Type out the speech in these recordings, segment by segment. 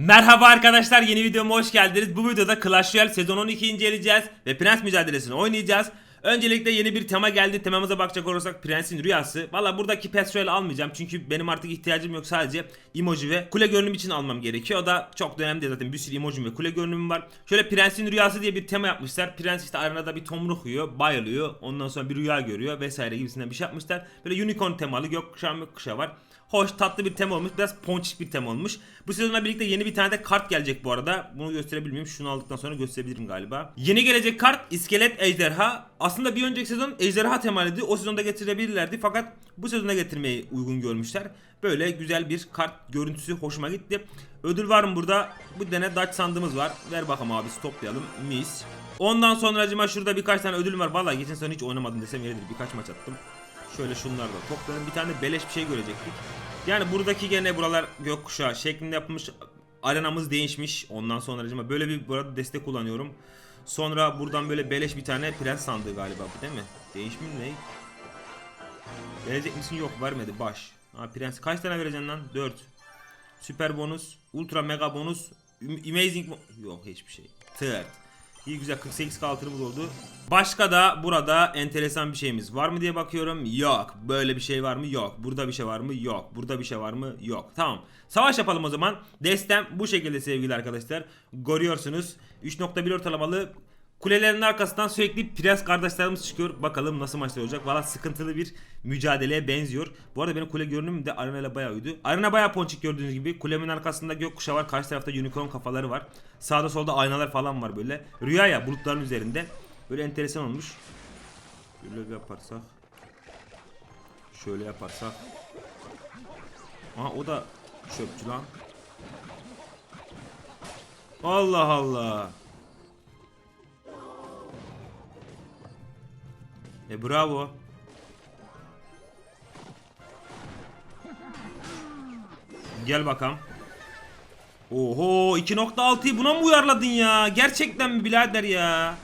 Merhaba arkadaşlar yeni videoma hoş geldiniz. Bu videoda Clash Royale sezon 12'yi inceleyeceğiz ve Prens mücadelesini oynayacağız. Öncelikle yeni bir tema geldi. Temamıza bakacak olursak Prens'in rüyası. Valla buradaki Pet Royale almayacağım çünkü benim artık ihtiyacım yok. Sadece emoji ve kule görünüm için almam gerekiyor. O da çok da önemli değil zaten bir sürü emojim ve kule görünümüm var. Şöyle Prens'in rüyası diye bir tema yapmışlar. Prens işte arenada bir tomruk yiyor, bayılıyor. Ondan sonra bir rüya görüyor vesaire gibisinden bir şey yapmışlar. Böyle unicorn temalı gökkuşağı gökkuşağı var. Hoş tatlı bir tema olmuş. Biraz ponçik bir tema olmuş. Bu sezonla birlikte yeni bir tane de kart gelecek bu arada. Bunu gösterebilir miyim? Şunu aldıktan sonra gösterebilirim galiba. Yeni gelecek kart iskelet ejderha. Aslında bir önceki sezon ejderha temalıydı. O sezonda getirebilirlerdi fakat bu sezonda getirmeyi uygun görmüşler. Böyle güzel bir kart görüntüsü hoşuma gitti. Ödül var mı burada? Bu dene Dutch sandığımız var. Ver bakalım abi stoplayalım. Mis. Ondan sonra acıma şurada birkaç tane ödül var. Vallahi geçen sene hiç oynamadım desem yeridir. Birkaç maç attım. Şöyle şunlar da toplayalım. Bir tane beleş bir şey görecektik. Yani buradaki gene buralar gökkuşağı şeklinde yapılmış. Arenamız değişmiş. Ondan sonra acaba böyle bir burada destek kullanıyorum. Sonra buradan böyle beleş bir tane prens sandığı galiba bu değil mi? Değişmiş mi ne? Verecek misin? Yok vermedi baş. Ha prens kaç tane vereceksin lan? 4. Süper bonus, ultra mega bonus, am- amazing bo- yok hiçbir şey. Third. İyi güzel 48 kaltırımız oldu. Başka da burada enteresan bir şeyimiz var mı diye bakıyorum. Yok. Böyle bir şey var mı? Yok. Burada bir şey var mı? Yok. Burada bir şey var mı? Yok. Tamam. Savaş yapalım o zaman. Destem bu şekilde sevgili arkadaşlar. Görüyorsunuz. 3.1 ortalamalı Kulelerin arkasından sürekli prens kardeşlerimiz çıkıyor. Bakalım nasıl maçlar olacak. Valla sıkıntılı bir mücadeleye benziyor. Bu arada benim kule görünümüm de arena ile bayağı uydu. Arena bayağı ponçik gördüğünüz gibi. Kulemin arkasında gökkuşağı var. Karşı tarafta unicorn kafaları var. Sağda solda aynalar falan var böyle. Rüya ya bulutların üzerinde. Böyle enteresan olmuş. Şöyle yaparsak. Şöyle yaparsak. Aha o da çöpçü lan. Allah Allah. E bravo. Gel bakalım. Oho 2.6'yı buna mı uyarladın ya? Gerçekten mi birader ya?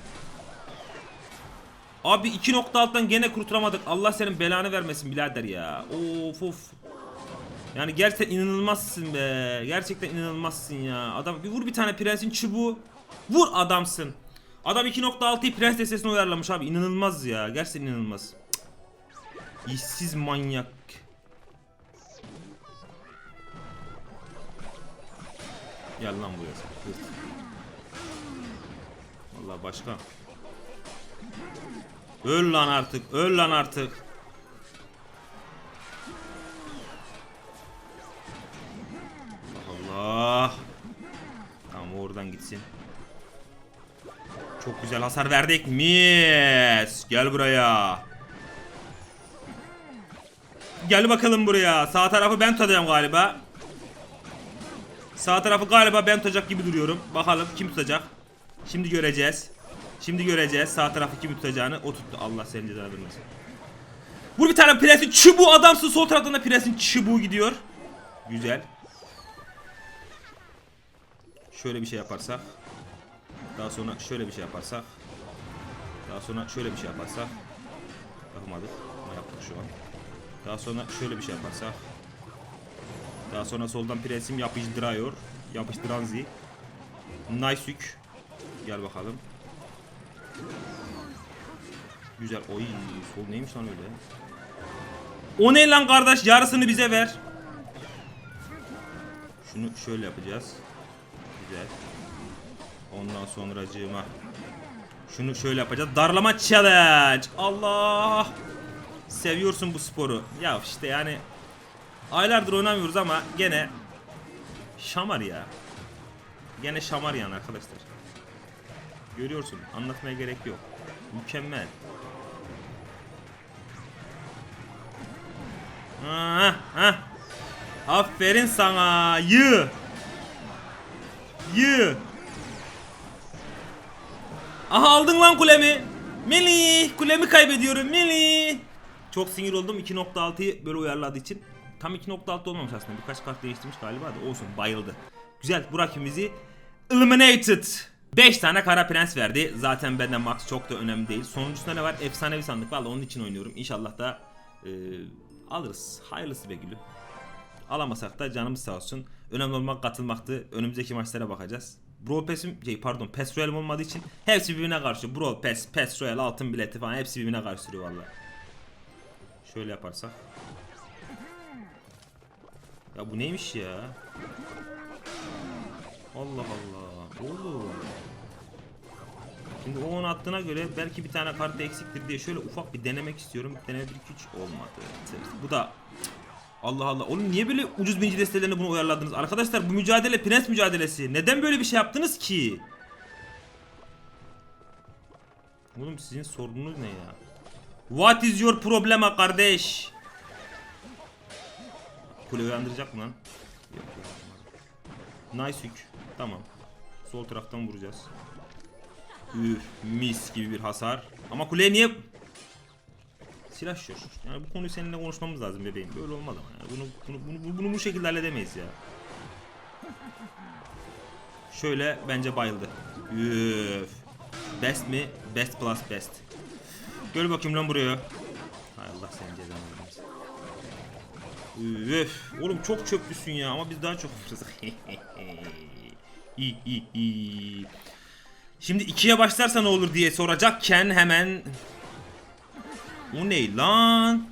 Abi 2.6'dan gene kurtulamadık. Allah senin belanı vermesin birader ya. Of of. Yani gerçekten inanılmazsın be. Gerçekten inanılmazsın ya. Adam bir vur bir tane prensin çubuğu. Vur adamsın. Adam 2.6'yı prens destesine uyarlamış abi. İnanılmaz ya. Gerçekten inanılmaz. İşsiz manyak. Gel lan buraya. sen. Vallahi başka. Öl lan artık. Öl lan artık. Allah. Tamam oradan gitsin. Çok güzel hasar verdik. Mis. Gel buraya. Gel bakalım buraya. Sağ tarafı ben tutacağım galiba. Sağ tarafı galiba ben tutacak gibi duruyorum. Bakalım kim tutacak. Şimdi göreceğiz. Şimdi göreceğiz sağ tarafı kim tutacağını. O tuttu. Allah senin cezanı vermesin. Vur bir tane prensin çubuğu adamsın. Sol taraftan da prensin çubuğu gidiyor. Güzel. Şöyle bir şey yaparsak. Daha sonra şöyle bir şey yaparsak. Daha sonra şöyle bir şey yaparsak. Yapamadık ama yaptık şu an. Daha sonra şöyle bir şey yaparsak. Daha sonra soldan prensim yapıştırıyor. Yapıştıran zi. Nice yük. Gel bakalım. Güzel. Oy sol neymiş lan öyle? O ne lan kardeş? Yarısını bize ver. Şunu şöyle yapacağız. Güzel. Ondan sonracığıma şunu şöyle yapacağız. Darlama challenge. Allah. Seviyorsun bu sporu. Ya işte yani aylardır oynamıyoruz ama gene şamar ya. Gene şamar yani arkadaşlar. Görüyorsun. Anlatmaya gerek yok. Mükemmel. Aferin sana. Yı. Yı. Aha aldın lan kulemi. Melih kulemi kaybediyorum Melih. Çok sinir oldum 2.6'yı böyle uyarladığı için. Tam 2.6 olmamış aslında birkaç kart değiştirmiş galiba da olsun bayıldı. Güzel bu rakibimizi eliminated. 5 tane kara prens verdi. Zaten benden max çok da önemli değil. Sonuncusunda ne var? Efsanevi sandık. Valla onun için oynuyorum. İnşallah da e, alırız. Hayırlısı be gülüm. Alamasak da canımız sağ olsun. Önemli olmak katılmaktı. Önümüzdeki maçlara bakacağız. Brawl Pass'im şey pardon PES Royal olmadığı için hepsi birbirine karışıyor. Brawl Pass, PES Royal, altın bileti falan hepsi birbirine karıştırıyor valla. Şöyle yaparsak. Ya bu neymiş ya? Allah Allah. Oğlum. Şimdi o onu attığına göre belki bir tane kartı eksiktir diye şöyle ufak bir denemek istiyorum. Deneme bir güç olmadı. Bu da Allah Allah. Oğlum niye böyle ucuz birinci destelerine bunu uyarladınız? Arkadaşlar bu mücadele prens mücadelesi. Neden böyle bir şey yaptınız ki? Oğlum sizin sorununuz ne ya? What is your problema kardeş? Kule uyandıracak mı lan? Yok. Nice yük. Tamam. Sol taraftan vuracağız. Üf, mis gibi bir hasar. Ama kuleye niye... Silah şur. Yani bu konuyu seninle konuşmamız lazım bebeğim. Böyle olmaz ama yani. Bunu, bunu, bunu, bunu bu şekilde halledemeyiz ya. Şöyle bence bayıldı. Üf. Best mi? Best plus best. Gel bakayım lan buraya. Hay Allah senin cezanı vermesin. Üf. Oğlum çok çöplüsün ya ama biz daha çok vururuz. İyi iyi. Şimdi ikiye başlarsa ne olur diye soracakken hemen... O ne lan?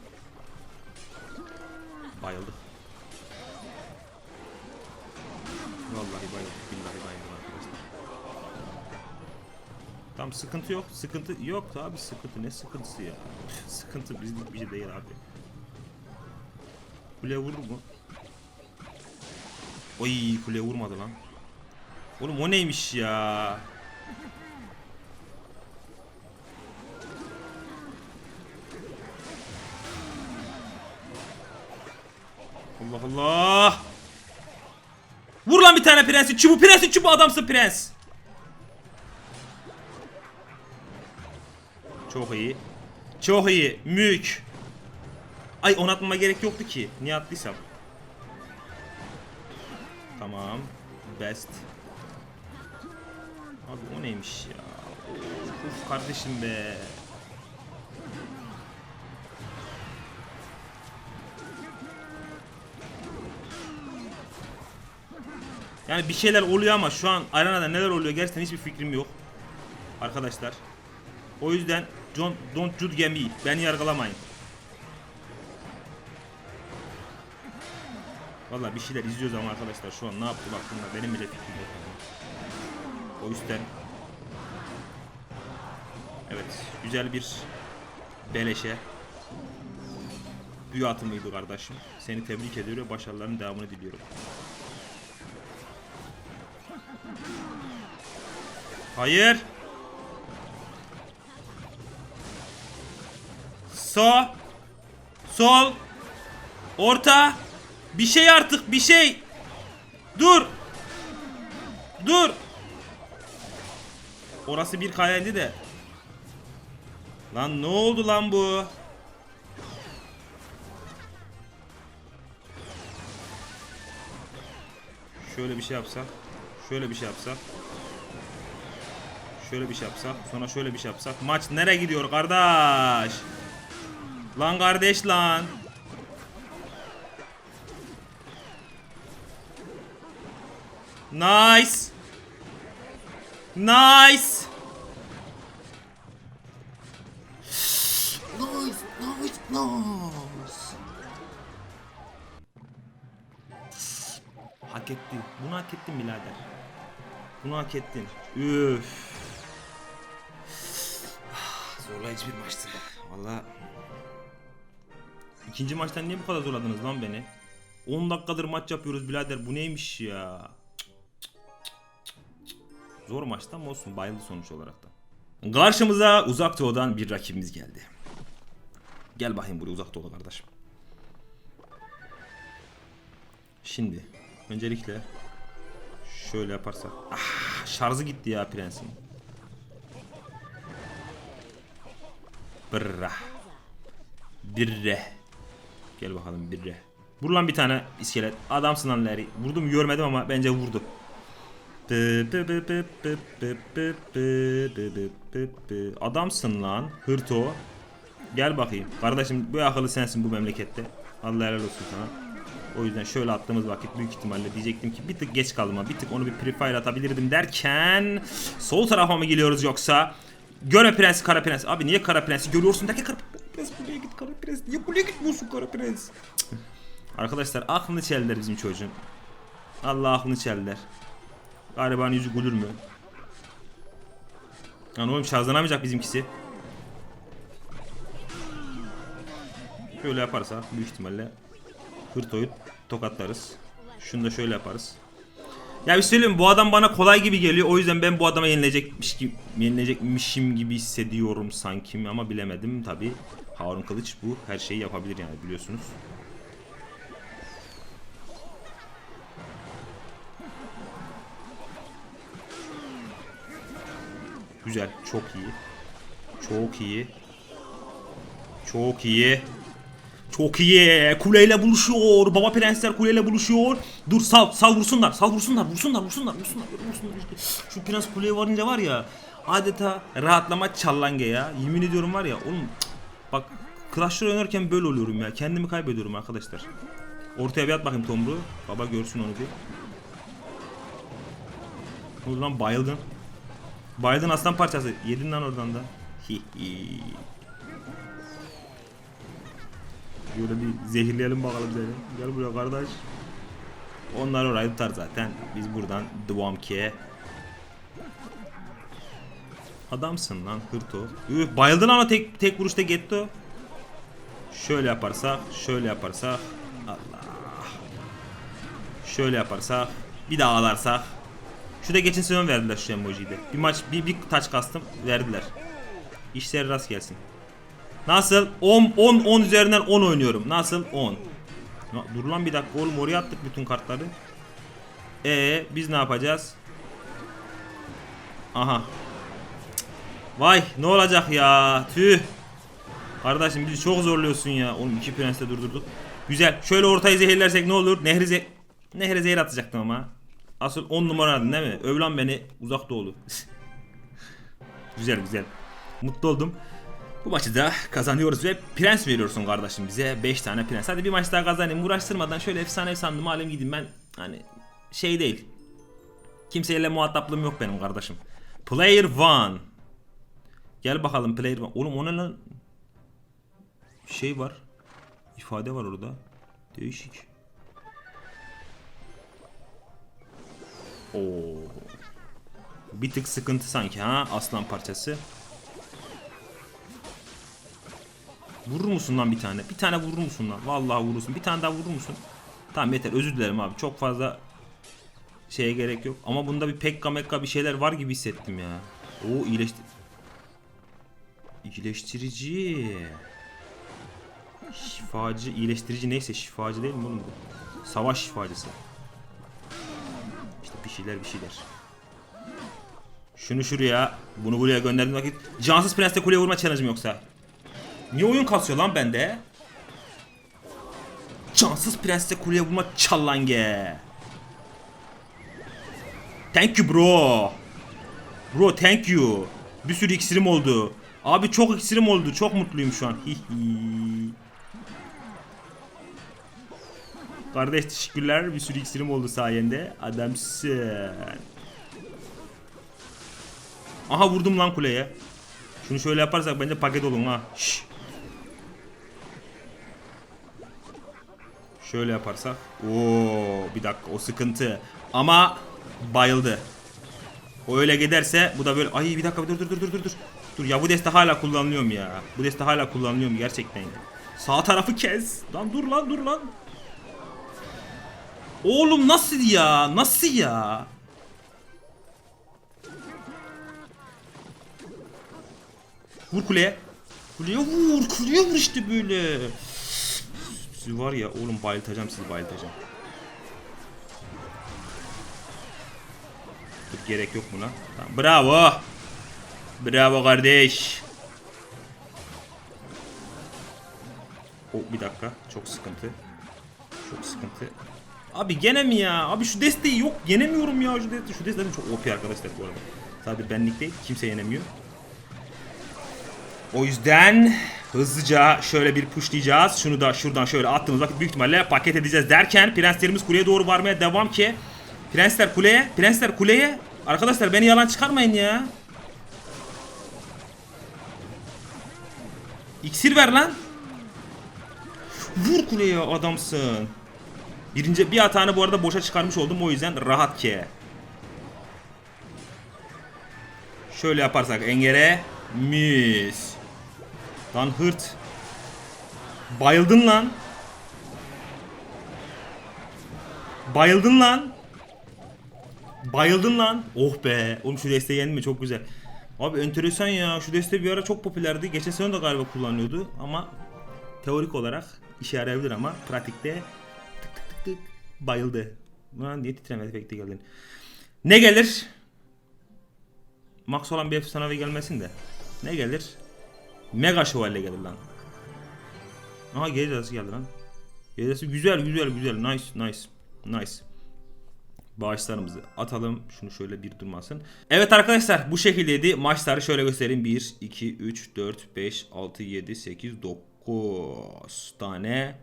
Bayıldık. Vallahi bayıldık. Billahi bayıldım arkadaşlar. Tam sıkıntı yok. Sıkıntı yok abi sıkıntı. Ne sıkıntısı ya? sıkıntı bizlik bir şey değil abi. Kule vurur mu? Oy kule vurmadı lan. Oğlum o neymiş ya? Allah Allah. Vur lan bir tane prensin çubuğu prensin çubuğu adamsın prens. Çok iyi. Çok iyi. Mük. Ay onu atmama gerek yoktu ki. Niye attıysam. Tamam. Best. Abi o neymiş ya? Of kardeşim be. Yani bir şeyler oluyor ama şu an arenada neler oluyor gerçekten hiçbir fikrim yok. Arkadaşlar. O yüzden don't, don't judge me. Beni yargılamayın. Valla bir şeyler izliyoruz ama arkadaşlar şu an ne yaptı hakkında benim bile fikrim yok. O yüzden Evet güzel bir beleşe büyü atımıydı kardeşim. Seni tebrik ediyorum başarıların devamını diliyorum. Hayır. Sağ. Sol. Orta. Bir şey artık bir şey. Dur. Dur. Orası bir kayaydı de. Lan ne oldu lan bu? Şöyle bir şey yapsak. Şöyle bir şey yapsak. Şöyle bir şey yapsak. Sonra şöyle bir şey yapsak. Maç nereye gidiyor kardeş? Lan kardeş lan. Nice. Nice. Nice, nice, nice. Hak etti. Bunu hak ettin birader. Bunu hak ettin. Üf. Zorlayıcı bir maçtı. Valla. İkinci maçtan niye bu kadar zorladınız lan beni? 10 dakikadır maç yapıyoruz birader. Bu neymiş ya? Zor maçtı ama olsun. Bayıldı sonuç olarak da. Karşımıza uzak doğudan bir rakibimiz geldi. Gel bakayım buraya uzak doğu kardeşim. Şimdi öncelikle şöyle yaparsak. Ah, şarjı gitti ya prensin. Birra. Birre. Gel bakalım birre. Vur lan bir tane iskelet. Adamsın lan Larry. Vurdum görmedim ama bence vurdu. Adamsın lan. Hırto. Gel bakayım. Kardeşim bu akıllı sensin bu memlekette. Allah helal olsun sana. O yüzden şöyle attığımız vakit büyük ihtimalle diyecektim ki bir tık geç kaldım bir tık onu bir prefire atabilirdim derken sol tarafa mı geliyoruz yoksa Göre prens kara prens. Abi niye kara prensi görüyorsun derken kara prens buraya git kara prens. Niye buraya gitmiyorsun kara prens? Arkadaşlar aklını çeldiler bizim çocuğun. Allah aklını çeldiler. Garibanın yüzü gülür mü? Lan oğlum şarjlanamayacak bizimkisi. Şöyle yaparsa büyük ihtimalle hırtoyu tokatlarız. Şunu da şöyle yaparız. Ya bir şey söyleyeyim bu adam bana kolay gibi geliyor. O yüzden ben bu adama yenilecekmiş gibi yenilecekmişim gibi hissediyorum sanki ama bilemedim tabi. Harun Kılıç bu her şeyi yapabilir yani biliyorsunuz. Güzel, çok iyi. Çok iyi. Çok iyi. Çok iyi. Kuleyle buluşuyor. Baba prensler kuleyle buluşuyor. Dur sal sal vursunlar. Sal vursunlar. Vursunlar. Vursunlar. Vursunlar. Vursunlar. Şu prens kuleye varınca var ya adeta rahatlama çallange ya. Yemin ediyorum var ya oğlum bak Clash oynarken böyle oluyorum ya. Kendimi kaybediyorum arkadaşlar. Ortaya bir at bakayım Tomru. Baba görsün onu bir. Ne bayıldın. Bayıldın aslan parçası. Yedin lan oradan da. Hi. Şöyle bir zehirleyelim bakalım seni. Gel buraya kardeş. Onlar orayı tutar zaten. Biz buradan devam ki. Adamsın lan hırto. Üh, bayıldın ama tek tek vuruşta getto. Şöyle yaparsak, şöyle yaparsak. Allah. Şöyle yaparsak, bir daha ağlarsak. Şu da geçen sezon verdiler şu emojiyi de. Bir maç, bir, bir taç kastım verdiler. İşleri rast gelsin. Nasıl? 10 10 10 üzerinden 10 oynuyorum. Nasıl? 10. Ya, dur lan bir dakika oğlum oraya attık bütün kartları. E biz ne yapacağız? Aha. Vay ne olacak ya? Tüh. Kardeşim bizi çok zorluyorsun ya. Oğlum iki prensle durdurduk. Güzel. Şöyle ortayı zehirlersek ne olur? Nehri ze Nehre zehir atacaktım ama. Asıl 10 numara adın değil mi? Övlan beni uzak doğulu. güzel güzel. Mutlu oldum. Bu maçı da kazanıyoruz ve prens veriyorsun kardeşim bize 5 tane prens. Hadi bir maç daha kazanayım uğraştırmadan şöyle efsane sandım halim gideyim ben hani şey değil. Kimseyle muhataplığım yok benim kardeşim. Player 1. Gel bakalım player 1. Oğlum o ne lan? Şey var. İfade var orada. Değişik. Oo. Bir tık sıkıntı sanki ha aslan parçası. Vurur musun lan bir tane? Bir tane vurur musun lan? Vallahi vurursun. Bir tane daha vurur musun? Tamam yeter özür dilerim abi. Çok fazla şeye gerek yok. Ama bunda bir pekka mekka bir şeyler var gibi hissettim ya. Oo iyileşti. İyileştirici. Şifacı, iyileştirici neyse şifacı değil mi oğlum bu? Savaş şifacısı. İşte bir şeyler bir şeyler. Şunu şuraya, bunu buraya gönderdiğim vakit cansız prensle kuleye vurma challenge'ım yoksa. Niye oyun kasıyor lan bende? Cansız prensle kuleye vurma çallange. Thank you bro. Bro thank you. Bir sürü iksirim oldu. Abi çok iksirim oldu. Çok mutluyum şu an. Hihi. Kardeş teşekkürler. Bir sürü iksirim oldu sayende. Adamsın. Aha vurdum lan kuleye. Şunu şöyle yaparsak bence paket olun ha. Şşş. Şöyle yaparsak. Oo, bir dakika o sıkıntı. Ama bayıldı. O öyle giderse bu da böyle ay bir dakika dur dur dur dur dur dur. Dur ya bu deste hala kullanılıyor mu ya? Bu deste hala kullanılıyor mu gerçekten? ya? Sağ tarafı kes. Lan dur lan dur lan. Oğlum nasıl ya? Nasıl ya? Vur kuleye. Kuleye vur. Kuleye vur işte böyle. Sizi var ya oğlum bayıltacağım sizi bayıltacağım. Dur, gerek yok buna. Tamam, bravo. Bravo kardeş. O bir dakika çok sıkıntı. Çok sıkıntı. Abi gene mi ya? Abi şu desteği yok. Yenemiyorum ya şu desteği. Şu desteği çok OP arkadaşlar bu arada. Sadece benlik değil. Kimse yenemiyor. O yüzden hızlıca şöyle bir pushlayacağız. Şunu da şuradan şöyle attığımız vakit büyük ihtimalle paket edeceğiz derken prenslerimiz kuleye doğru varmaya devam ki. Prensler kuleye, prensler kuleye. Arkadaşlar beni yalan çıkarmayın ya. İksir ver lan. Vur kuleye adamsın. Birinci bir hatanı bu arada boşa çıkarmış oldum o yüzden rahat ki. Şöyle yaparsak engere mis. Lan hırt. Bayıldın lan. Bayıldın lan. Bayıldın lan. Oh be. Oğlum şu desteği yendi mi? Çok güzel. Abi enteresan ya. Şu deste bir ara çok popülerdi. Geçen sene de galiba kullanıyordu ama teorik olarak işe yarayabilir ama pratikte tık tık tık tık bayıldı. Lan niye titreme efekti geldi? Ne gelir? Max olan bir efsanevi gelmesin de. Ne gelir? Mega şövalye gelir lan. Aha geri yazısı geldi lan. Geri yazısı güzel güzel güzel. Nice nice. Nice. Bağışlarımızı atalım. Şunu şöyle bir durmasın. Evet arkadaşlar bu şekildeydi. Maçları şöyle göstereyim. 1, 2, 3, 4, 5, 6, 7, 8, 9 tane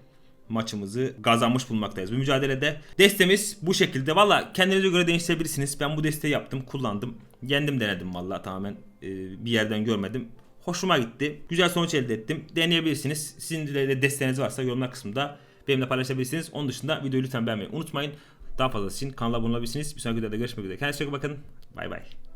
maçımızı kazanmış bulunmaktayız. Bu mücadelede destemiz bu şekilde. Valla kendinize göre değiştirebilirsiniz. Ben bu desteği yaptım, kullandım. Yendim denedim valla tamamen e, bir yerden görmedim. Hoşuma gitti. Güzel sonuç elde ettim. Deneyebilirsiniz. Sizin de desteğiniz varsa yorumlar kısmında benimle paylaşabilirsiniz. Onun dışında videoyu lütfen beğenmeyi unutmayın. Daha fazlası için kanala abone olabilirsiniz. Bir sonraki videoda görüşmek üzere. Kendinize çok bakın. Bay bay.